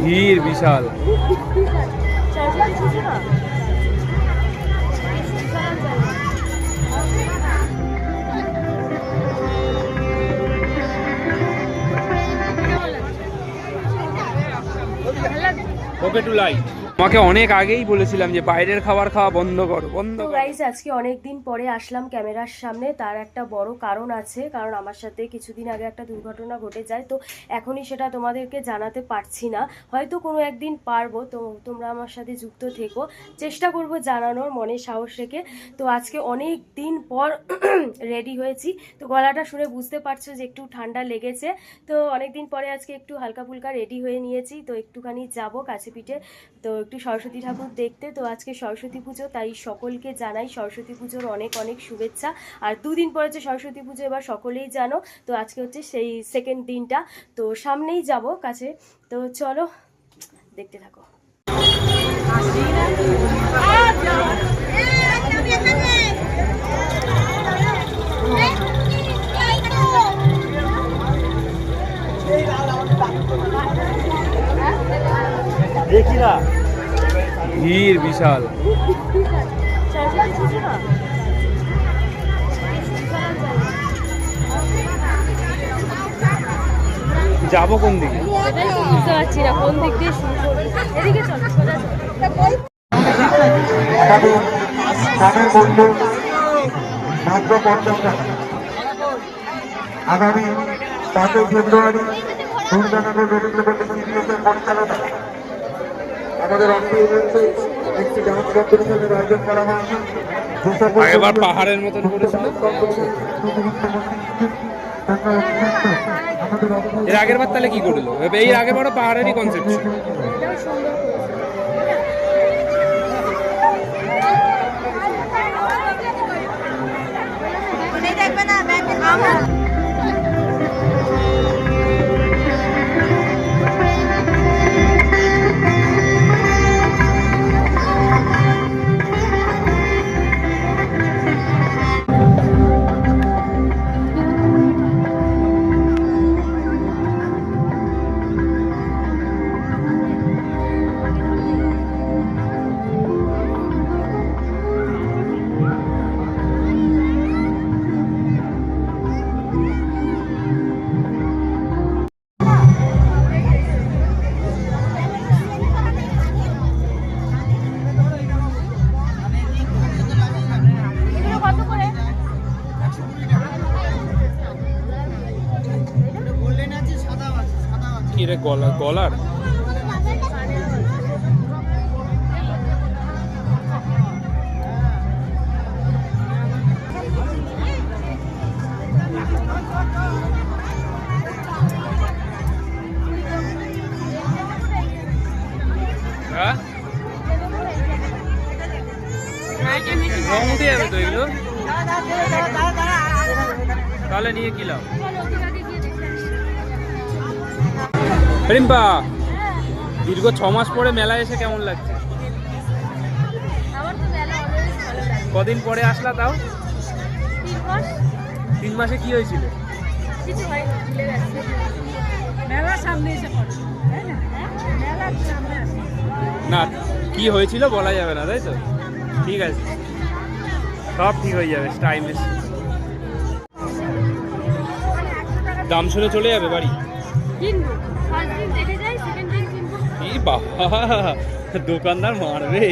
ভিড় বিশাল। ওকে two light তোমাকে অনেক আগেই বলেছিলাম যে বাইরের খাবার খাওয়া বন্ধ করো বন্ধ গাইজ আজকে অনেক দিন পরে আসলাম ক্যামেরার সামনে তার একটা বড় কারণ আছে কারণ আমার সাথে কিছুদিন আগে একটা দুর্ঘটনা ঘটে যায় তো এখনই সেটা তোমাদেরকে জানাতে পারছি না। হয়তো কোনো একদিন পারব তো তোমরা আমার সাথে যুক্ত থেকো। চেষ্টা করব জানানোর মনে সাহস রেখে। তো আজকে অনেক দিন পর রেডি হয়েছি। তো গলাটা শুনে বুঝতে পারছ যে একটু ঠান্ডা লেগেছে। তো অনেক দিন পরে আজকে একটু হালকা ফুলকা রেডি হয়ে নিয়েছি তো একটুখানি যাব কাছে পিঠে। তো একটু সরস্বতী ঠাকুর দেখতে। তো আজকে সরস্বতী পুজো, তাই সকলকে জানাই সরস্বতী পুজোর অনেক অনেক শুভেচ্ছা। আর দুদিন পরে যে সরস্বতী পুজো, এবার সকলেই জানো। তো আজকে হচ্ছে সেই সেকেন্ড দিনটা। তো সামনেই যাব কাছে। তো চলো, দেখতে থাকো। দেখি না। ভিড় বিশাল। যাব কোন দিকে? কোন দিক দিয়ে শুরু এদিকে চলো আগামী পাঁচই ফেব্রুয়ারি সিরিয়াসের পরিচালনা আমাদের অর্থ একটি ডান্স কম্পিটিশনের আয়োজন করা হয়েছে যে পাহাড়ের মতন করেছিল। এর আগের বার তাহলে কি করল? এর আগের বারও পাহাড়েরই কনসেপ্ট ছিল। গলা গলার? রং উঠে যাবে তো এগুলো? তাহলে নিয়ে কি লাভ? রিম্পা দীর্ঘ ছ মাস পরে মেলায় এসে কেমন লাগছে? মেলা কদিন পরে আসলা তাও? তিন মাসে কি হয়েছিল? কিছু হয়নি ভুলে গেছে। মেলার সামনে এসে পড়ে। তাই না? মেলার সামনে আসে। না কি হয়েছিল বলা যাবে না তাই তো? ঠিক আছে। সব ঠিক হয়ে যাবে টাইম এসে দাম শুনে চলে যাবে বাড়ি? এই বাবা দোকানদার মারবে।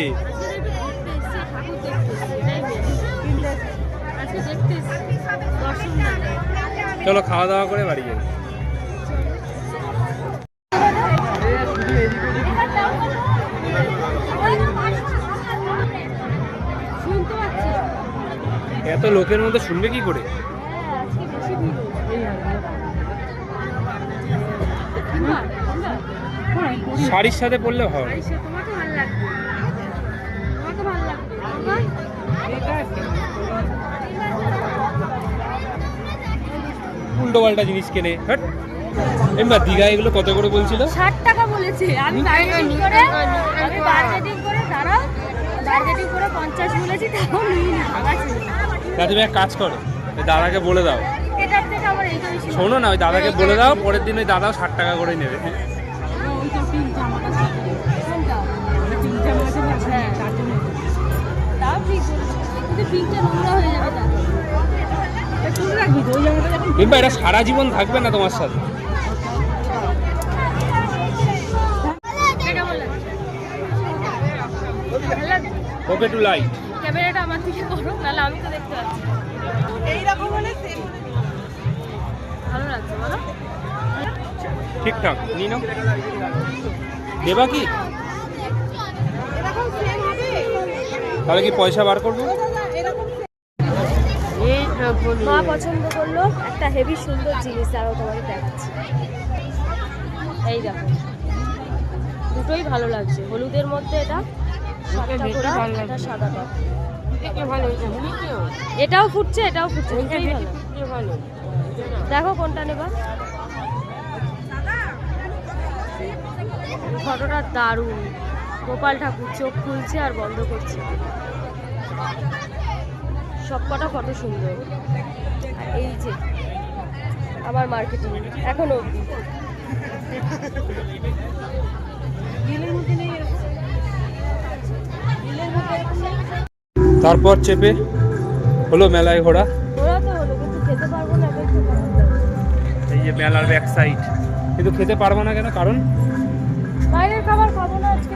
দেখতে চলো খাওয়া দাওয়া করে বাড়ি পাচ্ছি এত লোকের মধ্যে শুনবে কি করে? শাড়ির সাথে পড়লে হবে উল্টো পাল্টা জিনিস কেনে হ্যাঁ? এমা দীঘা এগুলো কত করে বলছিল? 60 টাকা বলেছে। আমি করে আমি করে দাঁড়াও। করে 50 বলেছি তাও নিই না তা তুমি এক কাজ করো দাদাকে বলে দাও। শোনো না ওই দাদাকে বলে দাও পরের দিন ওই দাদাও 60 টাকা করে নেবে। তাও ঠিক কিন্তু পিঙ্কটা নোংরা হয়ে যাবে দাদা কিংবা এটা সারা জীবন থাকবে না তোমার সাথে? ওকে টু লাইট ক্যামেরাটা আমার দিকে করো নাহলে আমি তো দেখতে পাচ্ছি এইরকম হলে ভালো লাগছে বলো। ঠিকঠাক নিয়ে নাও। দেবা কি? এরকম সেম হবে। তাহলে কি পয়সা বার করব? মা পছন্দ করল একটা হেভি সুন্দর জিনিস দাঁড়াও তোমাকে দেখাচ্ছি। এই দেখো। দুটোই ভালো লাগছে। হলুদের মধ্যে এটা সাতটা গোড়া এটা সাদা টপ এটাও ফুটছে এটাও ফুটছে দেখো কোনটা নেবা। ফটোটা দারুণ। গোপাল ঠাকুর চোখ খুলছে আর বন্ধ করছে। সবকটা ফটো সুন্দর। আর এই যে আমার মার্কেটিং এখনও অবধি। তারপর চেপে হলো মেলায় ঘোরা। এই যে মেলার ব্যাক সাইড কিন্তু খেতে পারব না কেন? কারণ? বাইরের খাবার খাব না আজকে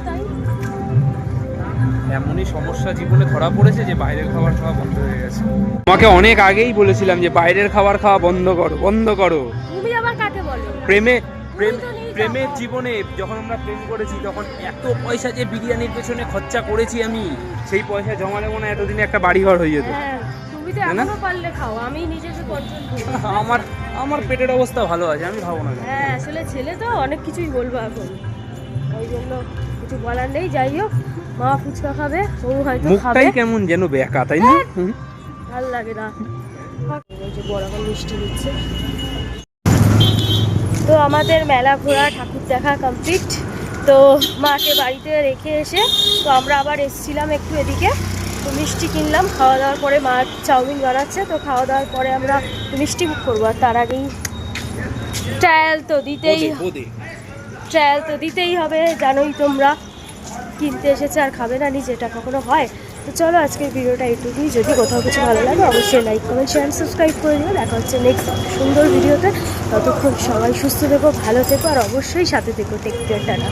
এমনই সমস্যা জীবনে ধরা পড়েছে যে বাইরের খাবার খাওয়া বন্ধ হয়ে গেছে। আমাকে অনেক আগেই বলেছিলাম যে বাইরের খাবার খাওয়া বন্ধ করো বন্ধ করো। তুমি আবার কাকে বলো? প্রেমে প্রেম। প্রেমের জীবনে যখন আমরা প্রেম করেছি তখন এত পয়সা যে বিরিয়ানির পেছনে খরচা করেছি আমি সেই পয়সা জমা নেব না এতদিনে একটা বাড়ি ঘর হয়ে যেত। হ্যাঁ তুমি তো এখনও পারলে খাও আমি নিজেকে কন্ট্রোল করি। আমার আমার পেটের অবস্থা ভালো আছে আমি খাব না হ্যাঁ আসলে ছেলে তো অনেক কিছুই বলব এখন। ওই জন্য কিছু বলার নেই যাই হোক মা ফুচকা খাবে ও হয়তো খাবে। মুখটাই কেমন যেন বেকা তাই না? হুম। ভালো লাগে না। বড় মিষ্টি দিচ্ছে। তো আমাদের মেলা ঘোরা ঠাকুর দেখা কমপ্লিট তো মাকে বাড়িতে রেখে এসে তো আমরা আবার এসছিলাম একটু এদিকে। তো মিষ্টি কিনলাম খাওয়া দাওয়ার পরে মা চাউমিন বানাচ্ছে তো খাওয়া দাওয়ার পরে আমরা মিষ্টি মুখ করব। আর তার আগেই ট্রায়াল তো দিতেই। ট্রায়াল তো দিতেই হবে, জানোই তোমরা। কিনতে এসেছে আর খাবে না যেটা কখনো হয়? তো চলো আজকের ভিডিওটা এইটুকুই। যদি কোথাও কিছু ভালো লাগে, অবশ্যই লাইক কমেন্ট শেয়ার সাবস্ক্রাইব করে দিও। দেখা হচ্ছে নেক্সট সুন্দর ভিডিওতে। ততক্ষণ সবাই সুস্থ থেকো, ভালো থেকো, আর অবশ্যই সাথে থেকো। Take care tata.